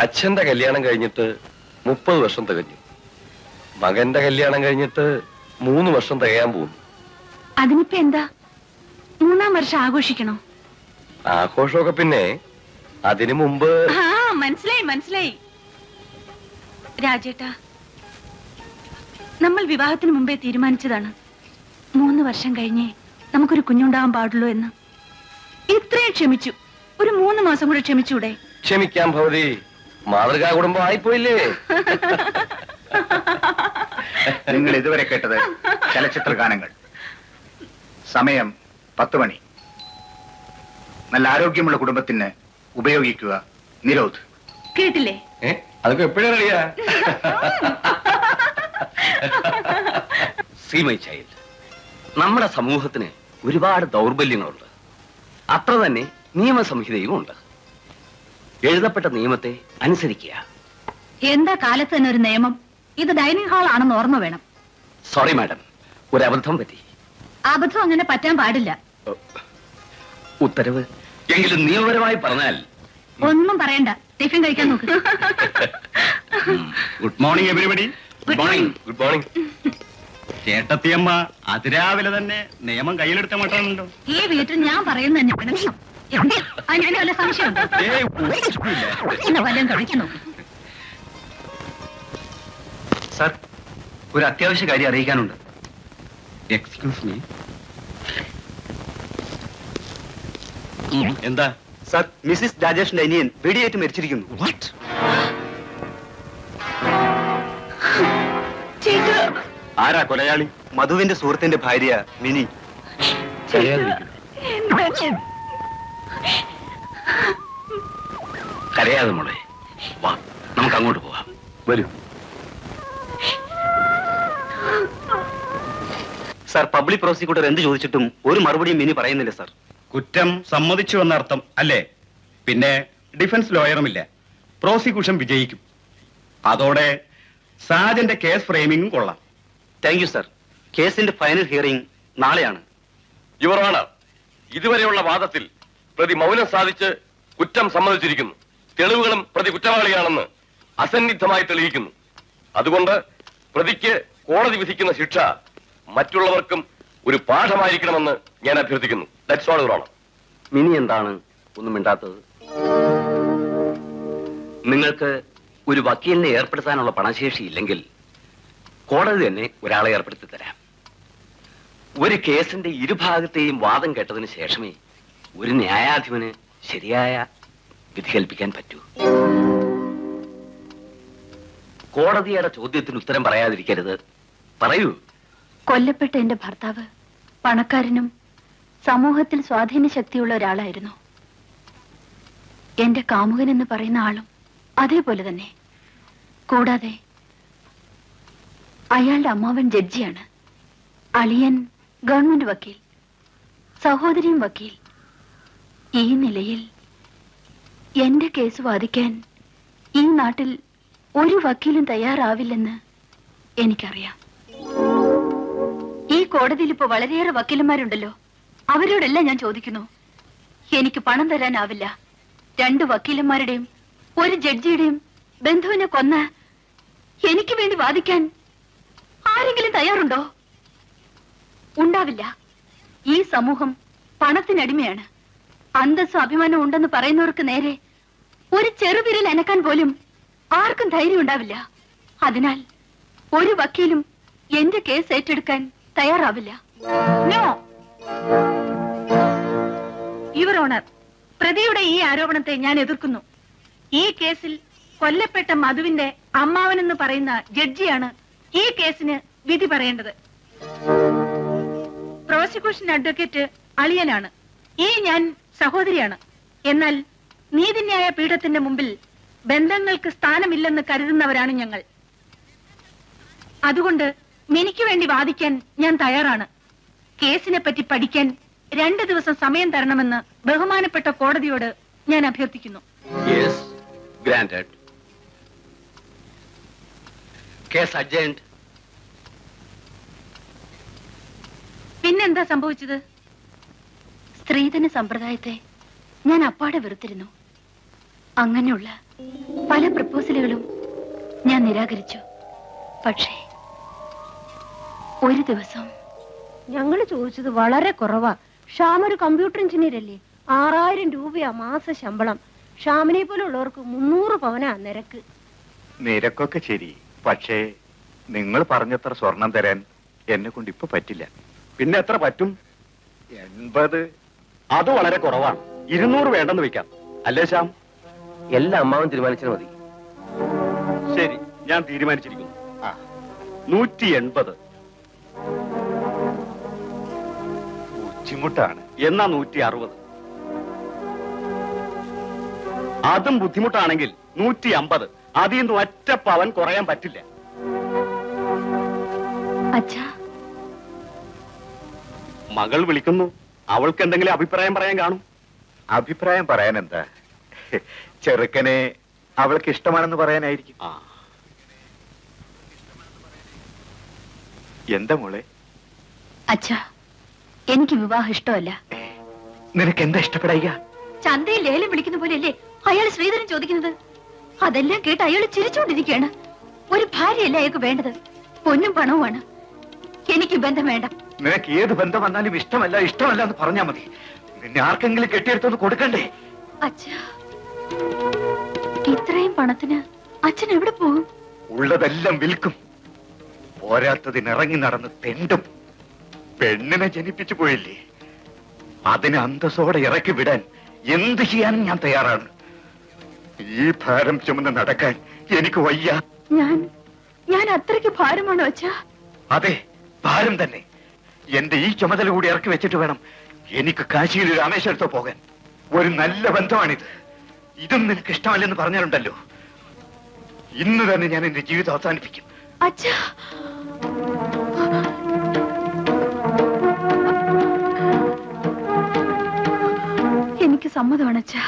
അച്ഛന്റെ കല്യാണം കഴിഞ്ഞിട്ട് മുപ്പത് വർഷം തികഞ്ഞു. മകന്റെ കല്യാണം കഴിഞ്ഞിട്ട് മൂന്ന് വർഷം തികയാൻ പോകുന്നു. അതിനിപ്പോ എന്താ? മൂന്നാം വർഷം ആഘോഷിക്കണോ? ആഘോഷമൊക്കെ പിന്നെ അതിനു മുമ്പ് ആ മനസ്സിലായി മനസ്സിലായി. രാജേട്ടാ നമ്മൾ വിവാഹത്തിന് മുമ്പേ തീരുമാനിച്ചതാണ്. മൂന്ന് വർഷം കഴിഞ്ഞേ നമുക്കൊരു കുഞ്ഞുണ്ടാവാൻ പാടുള്ളൂ എന്ന്. ഇത്രയും ക്ഷമിച്ചു. ഒരു മൂന്ന് മാസം കൂടെ ക്ഷമിച്ചൂടെ? ക്ഷമിക്കാം ഭവതി. മാതൃകാ കുടുംബം ആയിപ്പോയില്ലേ? നിങ്ങൾ ഇതുവരെ കേട്ടത് ചലച്ചിത്ര ഗാനങ്ങൾ. സമയം പത്ത് മണി. നല്ല ആരോഗ്യമുള്ള കുടുംബത്തിന് ഉപയോഗിക്കുക നിരോധ്. കേട്ടില്ലേ? അതൊക്കെ എപ്പോഴും അറിയാ സി മൈ ചൈൽഡ് നമ്മുടെ സമൂഹത്തിന് ഒരുപാട് ദൗർബല്യങ്ങളുണ്ട്. അത്ര തന്നെ നിയമസംഹിതയും ഉണ്ട് എഴുതപ്പെട്ട നിയമത്തെ അനുസരിക്കുക. എന്താ കാലത്ത് തന്നെ ഒരു നിയമം? ഇത് ഡൈനിങ് ഹാൾ ആണെന്ന് ഓർമ്മ വേണം. സോറി മാഡം ഒരു അബദ്ധം പറ്റി. അബദ്ധം അങ്ങനെ പറ്റാൻ പാടില്ല. ഉത്തരവ് എങ്കിലും നിയമപരമായി പറഞ്ഞാൽ ഒന്നും പറയണ്ട. ടിഫിൻ കഴിക്കാൻ നോക്ക്. Good morning everybody good morning good morning ചേട്ടത്തിയമ്മ അതിരാവിലെ തന്നെ നിയമം കയ്യിലെടുത്ത മട്ടാണല്ലോ ഈ വീട്ടിൽ ഞാൻ പറയുന്നത് തന്നെ വേണം അതിന് വല്ല സംശയമുണ്ടോ? ഏയ്, വല്ലതും കഴിക്കാൻ നോക്ക്. സർ ഒരു അത്യാവശ്യ കാര്യം അറിയിക്കാനുണ്ട്. എക്സ്ക്യൂസ് മീ എന്താ? സർ മിസ്സിസ് രാജേഷിന്റെ അനിയൻ വെടിയേറ്റ് മരിച്ചിരിക്കുന്നു. വാട്ട് ആരാ കൊലയാളി? മധുവിന്റെ സുഹൃത്തിന്റെ ഭാര്യ മിനി. കരയാതെ മോളെ. വാ നമുക്ക് അങ്ങോട്ട് പോവാം. വരൂ. സാർ പബ്ലിക് പ്രോസിക്യൂട്ടർ എന്ത് ചോദിച്ചിട്ടും ഒരു മറുപടിയും ഇനി പറയുന്നില്ല സാർ. കുറ്റം സമ്മതിച്ചു എന്നർത്ഥം അല്ലേ? പിന്നെ ഡിഫൻസ് ലോയറുമില്ല. പ്രോസിക്യൂഷൻ വിജയിക്കും. അതോടെ സാജന്റെ കേസ് ഫ്രെയിമിംഗും കൊള്ളാം. താങ്ക് യു സാർ കേസിന്റെ ഫൈനൽ ഹിയറിംഗ് നാളെയാണ്. യുവർ ഓണർ ഇതുവരെയുള്ള വാദത്തിൽ പ്രതി മൗനം സാധിച്ച് കുറ്റം സമ്മതിച്ചിരിക്കുന്നു. തെളിവുകളും പ്രതി കുറ്റവാളിയാണെന്ന് അസന്നിഗ്ധമായി തെളിയിക്കുന്നു. അതുകൊണ്ട് പ്രതിക്ക് കോടതി വിധിക്കുന്ന ശിക്ഷ മറ്റുള്ളവർക്കും ഒരു പാഠമായിരിക്കണമെന്ന് ഞാൻ അഭ്യർത്ഥിക്കുന്നു. ദാറ്റ്സ് ഓൾ മിനി എന്താണ് ഒന്നും മിണ്ടാത്തത്? നിങ്ങൾക്ക് ഒരു വക്കീലിനെ ഏർപ്പെടുത്താനുള്ള പണശേഷി ഇല്ലെങ്കിൽ കോടതി തന്നെ ഒരാളെ ഏർപ്പെടുത്തി തരാം ഒരു കേസിന്റെ ഇരുഭാഗത്തെയും വാദം കേട്ടതിന് ശേഷമേ ഒരു ന്യായാധിപന് ശരിയായ വിധി കൽപ്പിക്കാൻ പറ്റൂ. കോടതിയുടെ ചോദ്യത്തിന് ഉത്തരം പറയാതിരിക്കരുത്. പറയൂ. കൊല്ലപ്പെട്ട എന്റെ ഭർത്താവ് പണക്കാരനും സമൂഹത്തിൽ സ്വാധീന ശക്തിയുള്ള ഒരാളായിരുന്നു. എന്റെ കാമുകൻ എന്ന് പറയുന്ന ആളും അതേപോലെ തന്നെ. കൂടാതെ അയാളുടെ അമ്മാവൻ ജഡ്ജിയാണ്. അളിയൻ ഗവൺമെന്റ് വക്കീൽ സഹോദരിയും വക്കീൽ ഈ നിലയിൽ എന്റെ കേസ് വാദിക്കാൻ ഈ നാട്ടിൽ ഒരു വക്കീലും തയ്യാറാവില്ലെന്ന് എനിക്കറിയാം. ഈ കോടതിയിൽ ഇപ്പോ വളരെയേറെ വക്കീലന്മാരുണ്ടല്ലോ. അവരോടെല്ലാം ഞാൻ ചോദിക്കുന്നു. എനിക്ക് പണം തരാനാവില്ല. രണ്ട് വക്കീലന്മാരുടെയും ഒരു ജഡ്ജിയുടെയും ബന്ധുവിനെ കൊന്ന എനിക്ക് വേണ്ടി വാദിക്കാൻ ആരെങ്കിലും തയ്യാറുണ്ടോ? ഉണ്ടാവില്ല. ഈ സമൂഹം പണത്തിനടിമയാണ്. അന്തസ്സും അഭിമാനം ഉണ്ടെന്ന് പറയുന്നവർക്ക് നേരെ ഒരു ചെറുവിരൽ അനക്കാൻ പോലും ആർക്കും ധൈര്യം ഉണ്ടാവില്ല. അതിനാൽ ഒരു വക്കീലും എന്റെ കേസ് ഏറ്റെടുക്കാൻ തയ്യാറാവില്ല. യുവർ ഓണർ പ്രതിയുടെ ഈ ആരോപണത്തെ ഞാൻ എതിർക്കുന്നു. ഈ കേസിൽ കൊല്ലപ്പെട്ട മധുവിന്റെ അമ്മാവനെന്ന് പറയുന്ന ജഡ്ജിയാണ് ഈ കേസിന് വിധി പറയേണ്ടത്. പ്രോസിക്യൂഷൻ അഡ്വക്കേറ്റ് അളിയനാണ്. ഈ ഞാൻ സഹോദരിയാണ്. എന്നാൽ നീതിന്യായ പീഠത്തിന്റെ മുമ്പിൽ ബന്ധങ്ങൾക്ക് സ്ഥാനമില്ലെന്ന് കരുതുന്നവരാണ് ഞങ്ങൾ. അതുകൊണ്ട് മിനിക്ക് വേണ്ടി വാദിക്കാൻ ഞാൻ തയ്യാറാണ്. കേസിനെ പറ്റി പഠിക്കാൻ രണ്ടു ദിവസം സമയം തരണമെന്ന് ബഹുമാനപ്പെട്ട കോടതിയോട് ഞാൻ അഭ്യർത്ഥിക്കുന്നു. പിന്നെന്താ സംഭവിച്ചത്? സ്ത്രീധന സമ്പ്രദായത്തെ ഞാൻ അപ്പാടെ വെറുത്തിരുന്നു. അങ്ങനെയുള്ള പല പ്രപ്പോസലുകളും ഞാൻ നിരാകരിച്ചു. പക്ഷേ ഒരു ദിവസം ഞങ്ങൾ ചോദിച്ചത് വളരെ കുറവാ. ഷ്യാം ഒരു കമ്പ്യൂട്ടർ എഞ്ചിനീയർ അല്ലേ ആറായിരം രൂപയാ മാസ ശമ്പളം. ഷ്യാമിനെ പോലുള്ളവർക്ക് മുന്നൂറ് പവനാ നിരക്ക്. നിരക്കൊക്കെ ശരി. പക്ഷേ നിങ്ങൾ പറഞ്ഞത്ര സ്വർണം തരാൻ എന്നെ കൊണ്ട് ഇപ്പൊ പറ്റില്ല. പിന്നെ എത്ര പറ്റും? എൺപത് അത് വളരെ കുറവാണ്. ഇരുന്നൂറ് വേണ്ടെന്ന് വെക്കാം. അല്ലേ ശ്യാം? എല്ലാം അമ്മാവൻ തീരുമാനിച്ചാൽ മതി. ശരി ഞാൻ തീരുമാനിച്ചിരിക്കുന്നു. ആ. നൂറ്റി എൺപത്. ബുദ്ധിമുട്ടാണ്. എന്നാ നൂറ്റി അറുപത്. അതും ബുദ്ധിമുട്ടാണെങ്കിൽ നൂറ്റി അമ്പത്. അതിൽ നിന്ന് ഒറ്റ പവൻ കുറയാൻ പറ്റില്ല. മകൾ വിളിക്കുന്നു. അവൾക്ക് എന്തെങ്കിലും അഭിപ്രായം പറയാൻ കാണും? അഭിപ്രായം പറയാൻ എന്താ ചെറുക്കനെ അവൾക്ക് ഇഷ്ടമാണെന്ന് പറയാനായിരിക്കും. ആ. എന്താ മോളെ? അച്ഛാ എനിക്ക് വിവാഹം ഇഷ്ടമല്ല. നിനക്ക് എന്താ ഇഷ്ടപ്പെടായിക? ചന്തയിൽ ലേലം വിളിക്കുന്ന പോലെയല്ലേ അയാൾ ശ്രീധരൻ ചോദിക്കുന്നത്? അതെല്ലാം കേട്ട് അയാൾ ചിരിച്ചുകൊണ്ടിരിക്കുകയാണ് ഒരു ഭാര്യയല്ല അയാൾക്ക് വേണ്ടത്? പൊന്നും പണവുമാണ്. എനിക്ക് ബന്ധം വേണ്ട. നിനക്ക് ഏത് ബന്ധം വന്നാലും ഇഷ്ടമല്ല ഇഷ്ടമല്ല എന്ന് പറഞ്ഞാ മതി. നിന്നെ ആർക്കെങ്കിലും കെട്ടിയെടുത്തൊന്ന് കൊടുക്കണ്ടേ? അച്ഛാ ഇത്രയും പണത്തിന് അച്ഛൻ എവിടെ പോകും? ഉള്ളതെല്ലാം വിൽക്കും. പോരാത്തതിന് ഇറങ്ങി നടന്ന് തെണ്ടും. പെണ്ണിനെ ജനിപ്പിച്ചു പോയില്ലേ? അതിന് അന്തസ്സോടെ ഇറക്കി വിടാൻ എന്ത് ചെയ്യാനും ഞാൻ തയ്യാറാണ്. ഈ ഭാരം ചുമന്ന് നടക്കാൻ എനിക്ക് വയ്യ. ഞാൻ ഞാൻ അത്രയ്ക്ക് ഭാരമാണോ അച്ഛാ? അതെ ഭാരം തന്നെ. എന്റെ ഈ ചുമതല കൂടി ഇറക്കി വെച്ചിട്ട് വേണം എനിക്ക് കാശിയിൽ രാമേശ്വരത്തോ പോകാൻ. ഒരു നല്ല ബന്ധമാണിത്. ഇതും നിനക്ക് ഇഷ്ടമല്ലെന്ന് പറഞ്ഞാലുണ്ടല്ലോ. ഇന്ന് തന്നെ ഞാൻ എന്റെ ജീവിതം അവസാനിപ്പിക്കും. അച്ഛാ. എനിക്ക് സമ്മതമാണ് അച്ഛാ.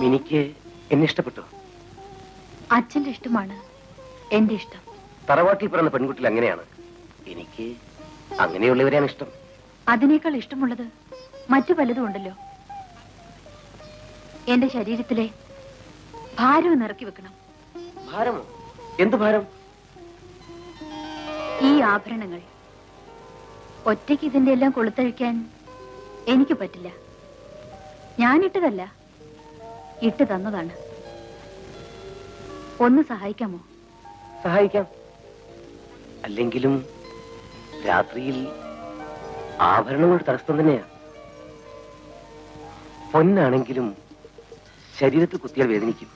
മിനിക്ക് എന്നെ ഇഷ്ടപ്പെട്ടു? അച്ഛന്റെ ഇഷ്ടമാണ്. എന്റെ ഇഷ്ടം. തറവാട്ടിൽ പിറന്ന പെൺകുട്ടികൾ അങ്ങനെയാണ്. എനിക്ക് അങ്ങനെയുള്ളവരെയാണ് ഇഷ്ടം. അതിനേക്കാൾ ഇഷ്ടമുള്ളത് മറ്റു പലതും ഉണ്ടല്ലോ. എന്റെ ശരീരത്തിലെ ഭാരം നിറക്കി വെക്കണം. ഭാരമോ? എന്ത് ഭാരം? ഈ ആഭരണങ്ങൾ. ഒറ്റയ്ക്ക് ഇതിന്റെ എല്ലാം കൊളുത്തഴിക്കാൻ എനിക്ക് പറ്റില്ല. ഞാൻ ഇട്ടതല്ല ഇട്ട് തന്നതാണ്. ഒന്ന് സഹായിക്കാമോ? സഹായിക്കാം. അല്ലെങ്കിലും രാത്രിയിൽ ആഭരണങ്ങൾ തടസ്സം തന്നെയാ. പൊന്നാണെങ്കിലും ശരീരത്തിൽ കുത്തിയാൽ വേദനിക്കും.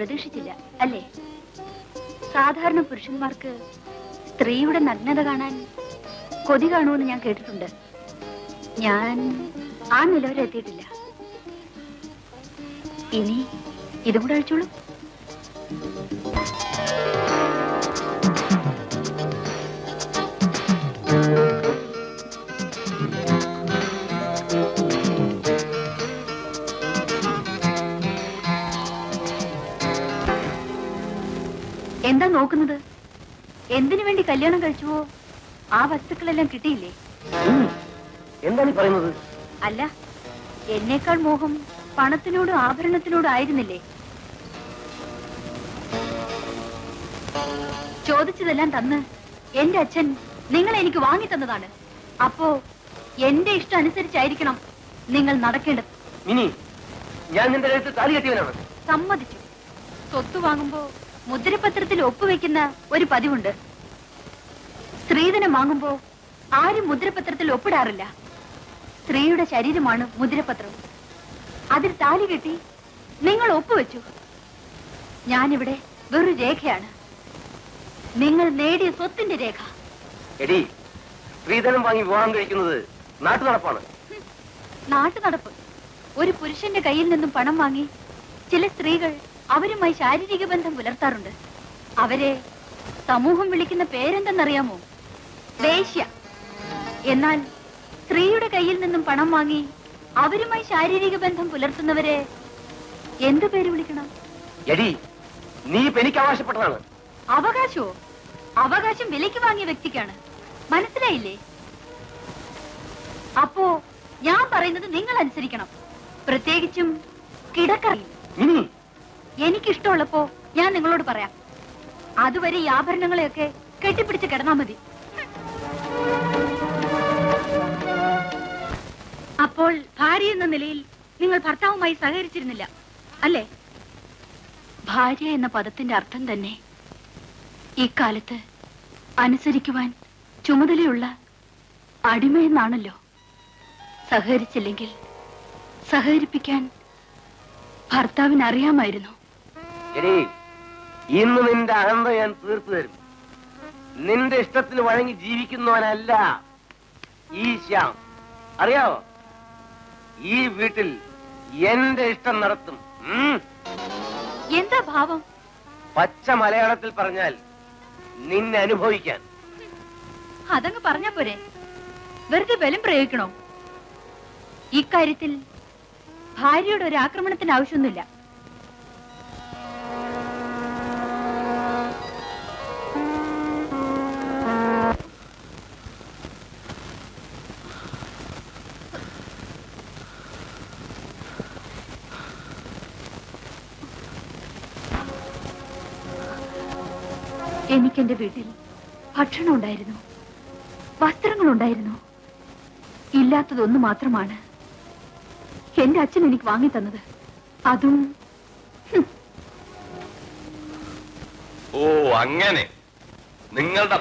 പ്രതീക്ഷിച്ചില്ല അല്ലേ? സാധാരണ പുരുഷന്മാർക്ക് സ്ത്രീയുടെ നഗ്നത കാണാൻ കൊതി കാണുമെന്ന് ഞാൻ കേട്ടിട്ടുണ്ട്. ഞാൻ ആ നില വരെ എത്തിയിട്ടില്ല. ഇനി ഇതും കൂടെ അഴിച്ചോളൂ. എന്താ നോക്കുന്നത്? എന്തിനു വേണ്ടി കല്യാണം കഴിച്ചുവോ? ആ വസ്തുക്കളെല്ലാം കിട്ടിയില്ലേ? എന്താണ് പറയുന്നത്? അല്ല എന്നേക്കാൾ മോഹം പണത്തിനോടും ആഭരണത്തിനോടും ആയിരുന്നില്ലേ? ചോദിച്ചതെല്ലാം തന്ന് എന്റെ അച്ഛൻ നിങ്ങൾ എനിക്ക് വാങ്ങി തന്നതാണ് അപ്പോ എന്റെ ഇഷ്ടം അനുസരിച്ചായിരിക്കണം നിങ്ങൾ നടക്കേണ്ടത്. മിനി ഞാൻ നിന്റെ കഴുത്ത് താലി കെട്ടിയവനാണ്. സമ്മതിച്ചു. സ്വത്ത് വാങ്ങുമ്പോ മുദ്രപത്രത്തിൽ ഒപ്പുവെക്കുന്ന ഒരു പതിവുണ്ട്. സ്ത്രീധനം വാങ്ങുമ്പോ ആരും മുദ്രപത്രത്തിൽ ഒപ്പിടാറില്ല. സ്ത്രീയുടെ ശരീരമാണ് മുദ്രപത്രം. അതിൽ താലി കെട്ടി നിങ്ങൾ ഒപ്പുവെച്ചു. ഞാനിവിടെ വെറു രേഖയാണ്. നിങ്ങൾ നേടിയ സ്വത്തിന്റെ രേഖ. എടി സ്ത്രീധനം വാങ്ങി വിവാഹം കഴിക്കുന്നത് നാട്ടു നടപ്പാണ് നാട്ടു നടപ്പ് ഒരു പുരുഷന്റെ കയ്യിൽ നിന്നും പണം വാങ്ങി ചില സ്ത്രീകൾ അവരുമായി ശാരീരിക ബന്ധം പുലർത്താറുണ്ട്. അവരെ സമൂഹം വിളിക്കുന്ന പേരെന്തെന്നറിയാമോ? വേശ്യ എന്നാൽ സ്ത്രീയുടെ കയ്യിൽ നിന്നും പണം വാങ്ങി അവരുമായി ശാരീരിക ബന്ധം പുലർത്തുന്നവരെ എന്തു പേര് വിളിക്കണം? എടി നീ ഇപ്പൊ എനിക്ക് അവകാശപ്പെട്ടതാണ്. അവകാശമോ അവകാശം വിലയ്ക്ക് വാങ്ങിയ വ്യക്തിക്കാണ്. മനസ്സിലായില്ലേ? അപ്പോ ഞാൻ പറയുന്നത് നിങ്ങൾ അനുസരിക്കണം. പ്രത്യേകിച്ചും കിടക്കറിയും എനിക്കിഷ്ടമുള്ളപ്പോ ഞാൻ നിങ്ങളോട് പറയാം. അതുവരെ ഈ ആഭരണങ്ങളെയൊക്കെ കെട്ടിപ്പിടിച്ച് കിടന്നാ മതി. അപ്പോൾ ഭാര്യ എന്ന നിലയിൽ നിങ്ങൾ ഭർത്താവുമായി സഹകരിച്ചിരുന്നില്ല അല്ലേ? ഭാര്യ എന്ന പദത്തിന്റെ അർത്ഥം തന്നെ ഇക്കാലത്ത് അനുസരിക്കുവാൻ ചുമതലയുള്ള അടിമയെന്നാണല്ലോ സഹകരിച്ചില്ലെങ്കിൽ സഹകരിപ്പിക്കാൻ ഭർത്താവിന് അറിയാമായിരുന്നു എടി ഇന്ന് നിന്റെ അഹന്ത ഞാൻ തീർത്തു തരും. നിന്റെ ഇഷ്ടത്തിന് വഴങ്ങി ജീവിക്കുന്നവനല്ല ഈ ശ്യാം അറിയാവോ? ഈ വീട്ടിൽ എന്റെ ഇഷ്ടം നടത്തും. എന്താ ഭാവം? പച്ച മലയാളത്തിൽ പറഞ്ഞാൽ നിന്നെ അനുഭവിക്കാൻ. അതങ്ങ് പറഞ്ഞ പോരെ. വെറുതെ ബലം പ്രയോഗിക്കണോ? ഇക്കാര്യത്തിൽ ഭാര്യയുടെ ഒരു ആക്രമണത്തിന് ആവശ്യമൊന്നുമില്ല. എനിക്കെന്റെ വീട്ടിൽ ഭക്ഷണം ഉണ്ടായിരുന്നു. വസ്ത്രങ്ങളുണ്ടായിരുന്നു. ഇല്ലാത്തതൊന്ന് മാത്രമാണ് എന്റെ അച്ഛൻ എനിക്ക് വാങ്ങി തന്നത്. അതും ഓ അങ്ങനെ. നിങ്ങളുടെ